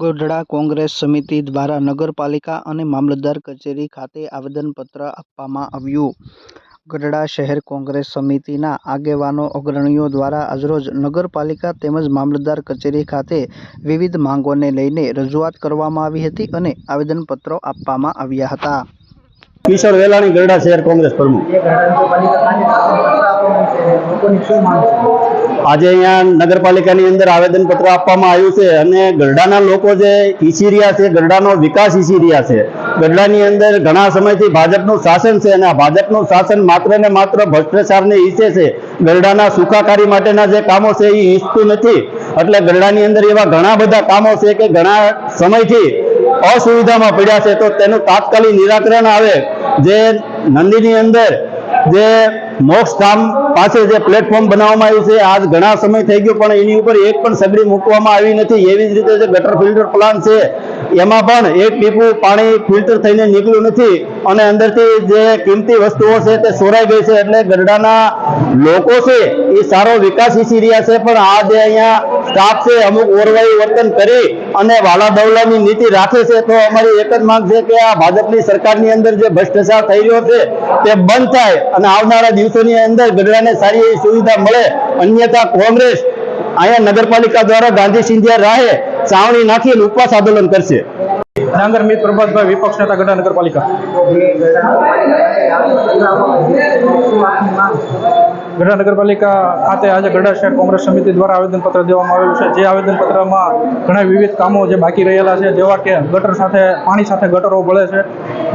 ગઢડા કોંગ્રેસ સમિતિ દ્વારા નગરપાલિકા અને મામલતદાર કચેરી ખાતે આવેદનપત્ર આપવામાં આવ્યું. ગઢડા શહેર કોંગ્રેસ સમિતિના આગેવાનો અગ્રણીઓ દ્વારા આજરોજ નગરપાલિકા તેમજ મામલતદાર કચેરી ખાતે વિવિધ માંગોને લઈને રજૂઆત કરવામાં આવી હતી અને આવેદનપત્રો આપવામાં આવ્યા હતા. કિશોર વેલાણી ગઢડા શહેર કોંગ્રેસ પ્રમુખ. આજે અહીંયા નગરપાલિકાની અંદર આવેદનપત્ર આપવામાં આવ્યું છે અને ગરડાના લોકો જે ઈચ્છી રહ્યા છે, ગરડાનો વિકાસ ઈચ્છી રહ્યા છે. ગરડાની અંદર ઘણા સમયથી ભાજપનું શાસન છે અને આ ભાજપનું શાસન માત્ર ને માત્ર ભ્રષ્ટાચારને ઈચ્છે છે. ગરડાના સુખાકારી માટેના જે કામો છે એ ઈચ્છતું નથી. એટલે ગરડાની અંદર એવા ઘણા બધા કામો છે કે ઘણા સમયથી અસુવિધામાં પડ્યા છે તો તેનું તાત્કાલિક નિરાકરણ આવે. જે નંદીની અંદર જે મોક્ષ ધામ પાસે જે પ્લેટફોર્મ બનાવવામાં આવ્યું છે, આજ ઘણા સમય થઈ ગયો, પણ એની ઉપર એક પણ સગડી મૂકવામાં આવી નથી. એવી જ રીતે જે ગટર ફિલ્ટર પ્લાન્ટ છે, એમાં પણ એક ટીપું પાણી ફિલ્ટર થઈને નીકળ્યું નથી. અને અંદરથી જે કિંમતી વસ્તુઓ છે, તે સોરાઈ ગઈ છે. એટલે ગરડાના લોકો છે, એ સારો વિકાસ ઈચ્છી રહ્યા છે, પણ આ જે અહીંયા છે અમુક ઓરવાયું વર્તન કરી અને વાલા દવલાની નીતિ રાખે છે. તો અમારી એક જ માંગ છે કે આ ભાજપની સરકારની અંદર જે ભ્રષ્ટાચાર થઈ રહ્યો છે, તે બંધ થાય અને આવનારા દિવસોની અંદર ગઢડાને સારી એવી સુવિધા મળે. અન્યથા કોંગ્રેસ અહીંયા નગરપાલિકા દ્વારા ગાંધી સિંધિયા રાહે ચાવણી નાખીને ઉપવાસ આંદોલન કરશે. ડાંગર મિત પ્રભાતભાઈ વિપક્ષ નેતા ગઢડા નગરપાલિકા જે ઘરડાની શું આપની માંગ છે ગઢડા નગરપાલિકા ખાતે આજે ગઢડા શહેર કોંગ્રેસ સમિતિ દ્વારા આવેદનપત્ર દેવામાં આવેલું છે. જે આવેદનપત્રમાં ઘણા વિવિધ કામો જે બાકી રહેલા છે, જેવા કે ગટર સાથે, પાણી સાથે ગટરો ભળે છે.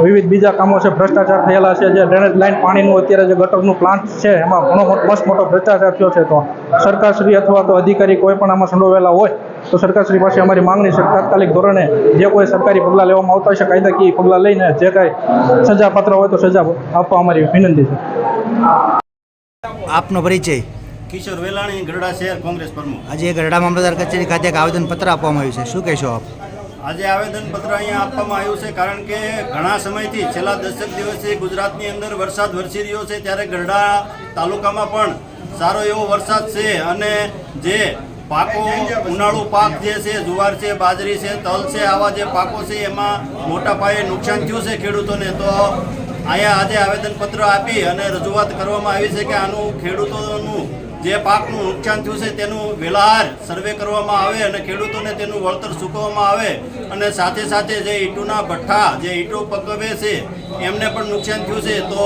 વિવિધ બીજા કામો છે, ભ્રષ્ટાચાર થયેલા છે, જે ડ્રેનેજ લાઇન પાણીનું અત્યારે જે ગટરનું પ્લાન્ટ છે, એમાં ઘણો મસ્ત મોટો ભ્રષ્ટાચાર થયો છે. તો સરકારશ્રી અથવા તો અધિકારી કોઈ પણ આમાં સંડોવેલા હોય, તો સરકારશ્રી પાસે અમારી માંગણી છે તાત્કાલિક ધોરણે જે કોઈ સરકારી પગલાં લેવામાં આવતા હશે, કાયદાકીય પગલાં લઈને જે કાંઈ સજાપાત્ર હોય તો સજા આપવા અમારી વિનંતી છે. આપનો પરિચય? કિશોર વેલાણી ગઢડા શહેર કોંગ્રેસ પ્રમુખ. આજે ગઢડા મામલતદાર કચેરી ખાતે એક આવેદનપત્ર આપવામાં આવ્યું છે. શું કહેશો આપ? આજે આવેદનપત્ર અહીંયા આપવામાં આવ્યું છે કારણ કે ઘણા સમયથી છેલ્લા દસેક દિવસથી ગુજરાતની અંદર વરસાદ વરસી રહ્યો છે ત્યારે ગઢડા તાલુકામાં પણ સારો એવો વરસાદ છે અને જે પાકો ઉનાળુ પાક જે છે જુવાર છે બાજરી છે તલ છે આવા જે પાકો છે એમાં મોટા પાયે નુકસાન થયું છે ખેડૂતોને. તો અહીંયા આજે આવેદનપત્ર આપી અને રજૂઆત કરવામાં આવી છે કે આનું ખેડૂતોનું જે પાકનું નુકસાન થયું છે તેનું વેલાહાર સર્વે કરવામાં આવે અને ખેડૂતોને તેનું વળતર ચૂકવવામાં આવે અને સાથે સાથે જે ઈંટુના ભઠ્ઠા, જે ઈંટો પકવે છે, એમને પણ નુકસાન થયું છે, તો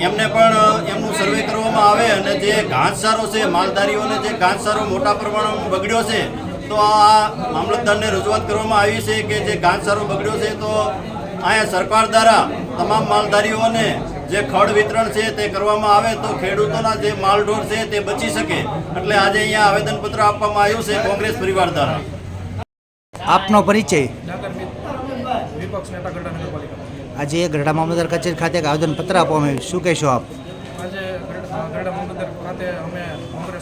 એમને પણ એમનું સર્વે કરવામાં આવે અને જે ઘાસચારો છે, માલધારીઓને જે ઘાસચારો મોટા પ્રમાણમાં બગડ્યો છે, તો આ મામલતદારને રજૂઆત કરવામાં આવી છે કે જે ઘાસચારો બગડ્યો છે, તો અહીંયા સરકાર દ્વારા તમામ માલધારીઓને જે ખડ વિતરણ છે તે કરવામાં આવે તો ખેડૂતોના જે માલઢોર છે તે બચી શકે. એટલે આજે અહીંયા આવેદનપત્ર આપવામાં આવ્યું છે કોંગ્રેસ પરિવાર દ્વારા. આપનો પરિચય? ગઢડા આજે ગરડા મામલતદાર કચેરી ખાતે આવેદનપત્ર આપવામાં આવ્યું. શું કહેશો આપ? આજે ગઢડા ગઢડા મામલતદાર ખાતે અમે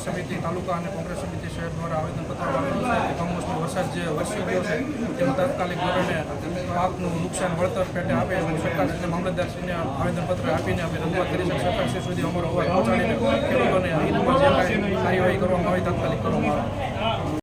કોંગ્રેસ સમિતિ, તાલુકા અને કોંગ્રેસ સમિતિ શહેર દ્વારા આવેદનપત્ર આપેલું છે. કમોસમી વરસાદ જે વરસી ગયો છે તેમાં તાત્કાલિક ધોરણે પાકનું નુકસાન વળતર પેટે આપે અને સરકારશ્રીને મામલતદારશ્રીને આવેદનપત્ર આપીને અમે રજૂઆત કરી છે. સરકારશ્રી સુધી અમારો અવાજ પહોંચાડીને ખેડૂતોને કાર્યવાહી કરવામાં આવે, તાત્કાલિક કરવામાં આવે.